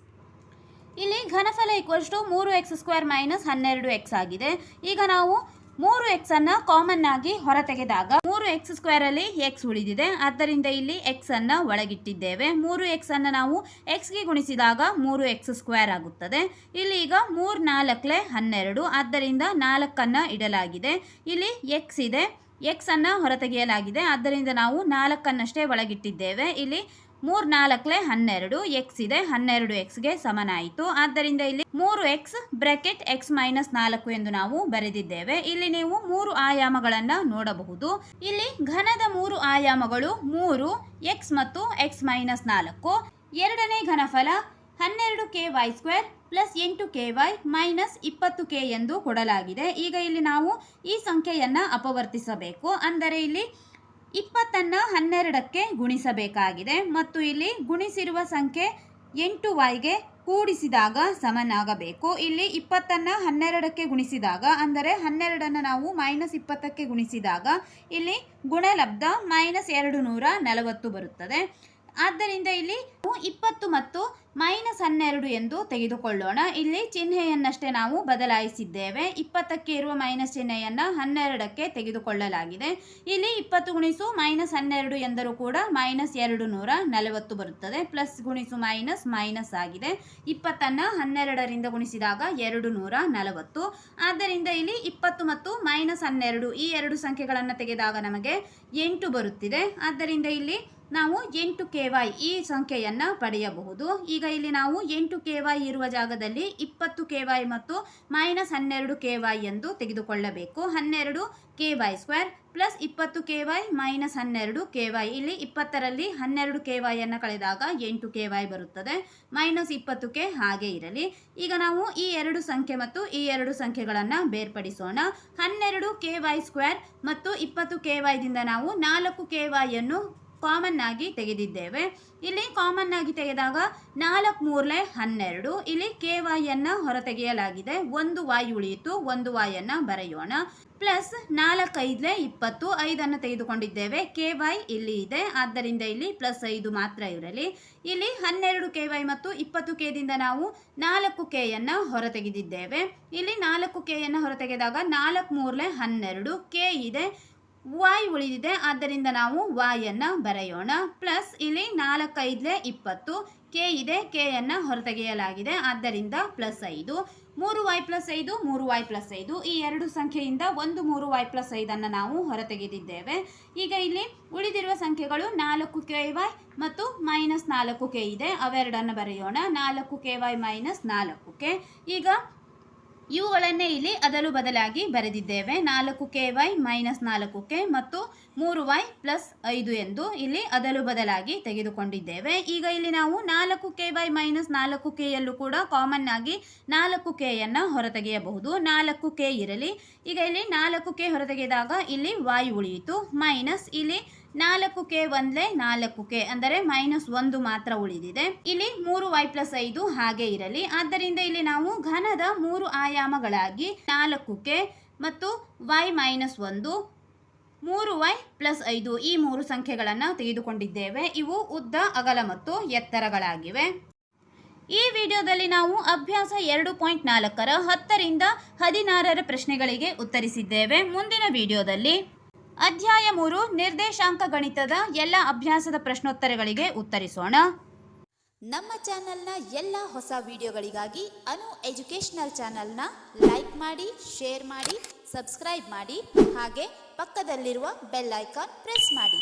ಇಲ್ಲಿ ಘನಫಲ ಈಕ್ವಲ್ಸ್ ಟು ಮೂರು ಎಕ್ಸ್ ಸ್ಕ್ವೇರ್ ಮೈನಸ್ ಹನ್ನೆರಡು ಎಕ್ಸ್ ಆಗಿದೆ. ಈಗ ನಾವು ಮೂರು ಎಕ್ಸ್ ಅನ್ನ ಕಾಮನ್ ಆಗಿ ಹೊರತೆಗೆದಾಗ ಮೂರು ಎಕ್ಸ್ ಸ್ಕ್ವೇರ್ ಅಲ್ಲಿ ಎಕ್ಸ್ ಉಳಿದಿದೆ. ಆದ್ದರಿಂದ ಇಲ್ಲಿ ಎಕ್ಸ್ ಅನ್ನ ಒಳಗಿಟ್ಟಿದ್ದೇವೆ. ಮೂರು ಎಕ್ಸ್ ಅನ್ನ ನಾವು ಎಕ್ಸ್ಗೆ ಗುಣಿಸಿದಾಗ ಮೂರು ಎಕ್ಸ್ ಸ್ಕ್ವೇರ್ ಆಗುತ್ತದೆ. ಇಲ್ಲಿ ಈಗ ಮೂರು ನಾಲ್ಕಲೆ ಹನ್ನೆರಡು. ಆದ್ದರಿಂದ ನಾಲ್ಕನ್ನ ಇಡಲಾಗಿದೆ. ಇಲ್ಲಿ ಎಕ್ಸ್ ಇದೆ. ಎಕ್ಸ್ ಅನ್ನ ಹೊರತೆಗೆಯಲಾಗಿದೆ. ಆದ್ದರಿಂದ ನಾವು ನಾಲ್ಕನ್ನಷ್ಟೇ ಒಳಗಿಟ್ಟಿದ್ದೇವೆ. ಇಲ್ಲಿ ಮೂರ್ ನಾಲ್ಕಲೆ ಹನ್ನೆರಡು ಎಕ್ಸ್ ಇದೆ, ಹನ್ನೆರಡು ಎಕ್ಸ್ಗೆ ಸಮನಾಯಿತು. ಆದ್ದರಿಂದ ಇಲ್ಲಿ ಮೂರು ಎಕ್ಸ್ ಬ್ರಾಕೆಟ್ ಎಕ್ಸ್ ಮೈನಸ್ ನಾಲ್ಕು ಎಂದು ನಾವು ಬರೆದಿದ್ದೇವೆ. ಇಲ್ಲಿ ನೀವು ಮೂರು ಆಯಾಮಗಳನ್ನ ನೋಡಬಹುದು. ಇಲ್ಲಿ ಘನದ ಮೂರು ಆಯಾಮಗಳು ಮೂರು ಎಕ್ಸ್ ಮತ್ತು ಎಕ್ಸ್ ಮೈನಸ್ ನಾಲ್ಕು. ಎರಡನೇ ಘನಫಲ ಹನ್ನೆರಡು ಕೆ ವೈ ಸ್ಕ್ವೇರ್ ಪ್ಲಸ್ ಎಂಟು ಕೆ ವೈ ಮೈನಸ್ ಇಪ್ಪತ್ತು ಕೆ ಎಂದು ಕೊಡಲಾಗಿದೆ. ಈಗ ಇಲ್ಲಿ ನಾವು ಈ ಸಂಖ್ಯೆಯನ್ನು ಅಪವರ್ತಿಸಬೇಕು. ಅಂದರೆ ಇಲ್ಲಿ ಇಪ್ಪತ್ತನ್ನು ಹನ್ನೆರಡಕ್ಕೆ ಗುಣಿಸಬೇಕಾಗಿದೆ. ಮತ್ತು ಇಲ್ಲಿ ಗುಣಿಸಿರುವ ಸಂಖ್ಯೆ ಎಂಟು ವೈಗೆ ಕೂಡಿಸಿದಾಗ ಸಮನಾಗಬೇಕು. ಇಲ್ಲಿ ಇಪ್ಪತ್ತನ್ನು ಹನ್ನೆರಡಕ್ಕೆ ಗುಣಿಸಿದಾಗ, ಅಂದರೆ ಹನ್ನೆರಡನ್ನು ನಾವು ಮೈನಸ್ ಇಪ್ಪತ್ತಕ್ಕೆ ಗುಣಿಸಿದಾಗ, ಇಲ್ಲಿ ಗುಣಲಬ್ಧ ಮೈನಸ್ ಎರಡು ನೂರ ನಲವತ್ತು ಬರುತ್ತದೆ. ಆದ್ದರಿಂದ ಇಲ್ಲಿ ಇಪ್ಪತ್ತು ಮತ್ತು ಮೈನಸ್ ಹನ್ನೆರಡು ಎಂದು ತೆಗೆದುಕೊಳ್ಳೋಣ. ಇಲ್ಲಿ ಚಿಹ್ನೆಯನ್ನಷ್ಟೇ ನಾವು ಬದಲಾಯಿಸಿದ್ದೇವೆ. ಇಪ್ಪತ್ತಕ್ಕೆ ಇರುವ ಮೈನಸ್ ಚಿಹ್ನೆಯನ್ನು ಹನ್ನೆರಡಕ್ಕೆ ತೆಗೆದುಕೊಳ್ಳಲಾಗಿದೆ. ಇಲ್ಲಿ ಇಪ್ಪತ್ತು ಗುಣಿಸು ಮೈನಸ್ ಹನ್ನೆರಡು ಎಂದರೂ ಕೂಡ ಮೈನಸ್ ಎರಡು ನೂರ ನಲವತ್ತು ಬರುತ್ತದೆ. ಪ್ಲಸ್ ಗುಣಿಸು ಮೈನಸ್ ಮೈನಸ್ ಆಗಿದೆ. ಇಪ್ಪತ್ತನ್ನು ಹನ್ನೆರಡರಿಂದ ಗುಣಿಸಿದಾಗ ಎರಡು ನೂರ ನಲವತ್ತು. ಆದ್ದರಿಂದ ಇಲ್ಲಿ ಇಪ್ಪತ್ತು ಮತ್ತು ಮೈನಸ್ ಹನ್ನೆರಡು ಈ ಎರಡು ಸಂಖ್ಯೆಗಳನ್ನು ತೆಗೆದಾಗ ನಮಗೆ ಎಂಟು ಬರುತ್ತಿದೆ. ಆದ್ದರಿಂದ ಇಲ್ಲಿ ನಾವು ಎಂಟು ಕೆ ವೈ ಈ ಸಂಖ್ಯೆಯನ್ನು ಪಡೆಯಬಹುದು ಈಗ ಇಲ್ಲಿ ನಾವು ಎಂಟು ಕೆ ವೈ ಇರುವ ಜಾಗದಲ್ಲಿ ಇಪ್ಪತ್ತು ಕೆ ವೈ ಮತ್ತು ಮೈನಸ್ ಹನ್ನೆರಡು ಕೆ ವೈ ಎಂದು ತೆಗೆದುಕೊಳ್ಳಬೇಕು ಹನ್ನೆರಡು ಕೆ ವೈ ಸ್ಕ್ವೇರ್ ಪ್ಲಸ್ ಇಪ್ಪತ್ತು ಕೆ ವೈ ಮೈನಸ್ ಹನ್ನೆರಡು ಕೆ ವೈ ಇಲ್ಲಿ ಇಪ್ಪತ್ತರಲ್ಲಿ ಹನ್ನೆರಡು ಕೆ ವೈಯನ್ನು ಕಳೆದಾಗ ಎಂಟು ಕೆ ವೈ ಬರುತ್ತದೆ ಮೈನಸ್ ಇಪ್ಪತ್ತು ಕೆ ಹಾಗೆ ಇರಲಿ ಈಗ ನಾವು ಈ ಎರಡು ಸಂಖ್ಯೆ ಮತ್ತು ಈ ಎರಡು ಸಂಖ್ಯೆಗಳನ್ನು ಬೇರ್ಪಡಿಸೋಣ ಹನ್ನೆರಡು ಕೆ ವೈ ಸ್ಕ್ವೇರ್ ಮತ್ತು ಇಪ್ಪತ್ತು ಕೆ ವೈದಿಂದ ನಾವು ನಾಲ್ಕು ಕೆ ವೈಯನ್ನು ಕಾಮನ್ ಆಗಿ ತೆಗೆದಿದ್ದೇವೆ. ಇಲ್ಲಿ ಕಾಮನ್ ಆಗಿ ತೆಗೆದಾಗ ನಾಲ್ಕು ಮೂರ್ಲೆ ಹನ್ನೆರಡು. ಇಲ್ಲಿ ಕೆ ವಾಯನ್ನು ಹೊರತೆಗೆಯಲಾಗಿದೆ. ಒಂದು ವಾಯ್ ಉಳಿಯಿತು, ಒಂದು ವಾಯನ್ನು ಬರೆಯೋಣ. ಪ್ಲಸ್ ನಾಲ್ಕೈದಲೆ ಇಪ್ಪತ್ತು ಐದನ್ನು ತೆಗೆದುಕೊಂಡಿದ್ದೇವೆ. ಕೆ ವೈ ಇಲ್ಲಿ ಇದೆ. ಆದ್ದರಿಂದ ಇಲ್ಲಿ ಪ್ಲಸ್ ಐದು ಮಾತ್ರ ಇರಲಿ. ಇಲ್ಲಿ ಹನ್ನೆರಡು ಕೆ ವೈ ಮತ್ತು ಇಪ್ಪತ್ತು ಕೆದಿಂದ ನಾವು ನಾಲ್ಕು ಕೆಯನ್ನು ಹೊರತೆಗೆದಿದ್ದೇವೆ. ಇಲ್ಲಿ ನಾಲ್ಕು ಕೆಯನ್ನು ಹೊರತೆಗೆದಾಗ ನಾಲ್ಕು ಮೂರಲೆ ಹನ್ನೆರಡು. ಕೆ ಇದೆ. ವಾಯ್ ಉಳಿದಿದೆ. ಆದ್ದರಿಂದ ನಾವು ವಾಯನ್ನು ಬರೆಯೋಣ. ಪ್ಲಸ್ ಇಲ್ಲಿ ನಾಲ್ಕೈದ್ಲೆ ಇಪ್ಪತ್ತು. ಕೆ ಇದೆ. ಕೆಯನ್ನು ಹೊರತೆಗೆಯಲಾಗಿದೆ. ಆದ್ದರಿಂದ ಪ್ಲಸ್ ಐದು. ಮೂರು ವೈ ಪ್ಲಸ್ ಐದು, ಮೂರು ವೈ ಪ್ಲಸ್ ಐದು. ಈ ಎರಡು ಸಂಖ್ಯೆಯಿಂದ ಒಂದು ಮೂರು ವೈ ಪ್ಲಸ್ ಐದನ್ನು ನಾವು ಹೊರತೆಗೆದಿದ್ದೇವೆ. ಈಗ ಇಲ್ಲಿ ಉಳಿದಿರುವ ಸಂಖ್ಯೆಗಳು ನಾಲ್ಕು ಕೆ ವೈ ಮತ್ತು ಮೈನಸ್ ನಾಲ್ಕು ಕೆ ಇದೆ. ಅವೆರಡನ್ನು ಬರೆಯೋಣ. ನಾಲ್ಕು ಕೆ ವೈ ಮೈನಸ್ ನಾಲ್ಕು ಕೆ. ಈಗ ಇವುಗಳನ್ನೇ ಇಲ್ಲಿ ಅದಲು ಬದಲಾಗಿ ಬರೆದಿದ್ದೇವೆ. ನಾಲ್ಕು ಕೆ ವೈ ಮೈನಸ್ ನಾಲ್ಕು ಕೆ ಮತ್ತು ಮೂರು ವೈ ಪ್ಲಸ್ ಐದು ಎಂದು ಇಲ್ಲಿ ಅದಲು ಬದಲಾಗಿ ತೆಗೆದುಕೊಂಡಿದ್ದೇವೆ. ಈಗ ಇಲ್ಲಿ ನಾವು ನಾಲ್ಕು ಕೆ ವೈ ಮೈನಸ್ ನಾಲ್ಕು ಕೆಯಲ್ಲೂ ಕೂಡ ಕಾಮನ್ ಆಗಿ ನಾಲ್ಕು ಕೆಯನ್ನು ಹೊರತೆಗೆಯಬಹುದು. ನಾಲ್ಕು ಕೆ ಇರಲಿ. ಈಗ ಇಲ್ಲಿ ನಾಲ್ಕು ಕೆ ಹೊರತೆಗೆದಾಗ ಇಲ್ಲಿ ವಾಯು ಉಳಿಯಿತು. ಮೈನಸ್ ಇಲ್ಲಿ ನಾಲ್ಕು ಕೆ ಒಂದ್ಲೆ ನಾಲ್ಕು ಕೆ ಅಂದರೆ ಮೈನಸ್ ಒಂದು ಮಾತ್ರ ಉಳಿದಿದೆ. ಇಲ್ಲಿ ಮೂರು ವೈ ಪ್ಲಸ್ ಐದು ಹಾಗೆ ಇರಲಿ. ಆದ್ದರಿಂದ ಇಲ್ಲಿ ನಾವು ಘನದ ಮೂರು ಆಯಾಮಗಳಾಗಿ ನಾಲ್ಕು ಕೆ ಮತ್ತು ವೈ ಮೈನಸ್ ಒಂದು, ಮೂರು ವೈ ಪ್ಲಸ್ ಐದು ಈ ಮೂರು ಸಂಖ್ಯೆಗಳನ್ನು ತೆಗೆದುಕೊಂಡಿದ್ದೇವೆ. ಇವು ಉದ್ದ, ಅಗಲ ಮತ್ತು ಎತ್ತರಗಳಾಗಿವೆ. ಈ ವಿಡಿಯೋದಲ್ಲಿ ನಾವು ಅಭ್ಯಾಸ ಎರಡು ಪಾಯಿಂಟ್ ನಾಲ್ಕರ ಹತ್ತರಿಂದ ಹದಿನಾರರ ಪ್ರಶ್ನೆಗಳಿಗೆ ಉತ್ತರಿಸಿದ್ದೇವೆ. ಮುಂದಿನ ವಿಡಿಯೋದಲ್ಲಿ ಅಧ್ಯಾಯ ಮೂರು, ನಿರ್ದೇಶಾಂಕ ಗಣಿತದ ಎಲ್ಲ ಅಭ್ಯಾಸದ ಪ್ರಶ್ನೋತ್ತರಗಳಿಗೆ ಉತ್ತರಿಸೋಣ. ನಮ್ಮ ಚಾನೆಲ್ನ ಎಲ್ಲ ಹೊಸ ವಿಡಿಯೋಗಳಿಗಾಗಿ ಅನು ಎಜುಕೇಷನಲ್ ಚಾನೆಲ್ನ ಲೈಕ್ ಮಾಡಿ, ಶೇರ್ ಮಾಡಿ, ಸಬ್ಸ್ಕ್ರೈಬ್ ಮಾಡಿ, ಹಾಗೆ ಪಕ್ಕದಲ್ಲಿರುವ ಬೆಲ್ ಐಕಾನ್ ಪ್ರೆಸ್ ಮಾಡಿ.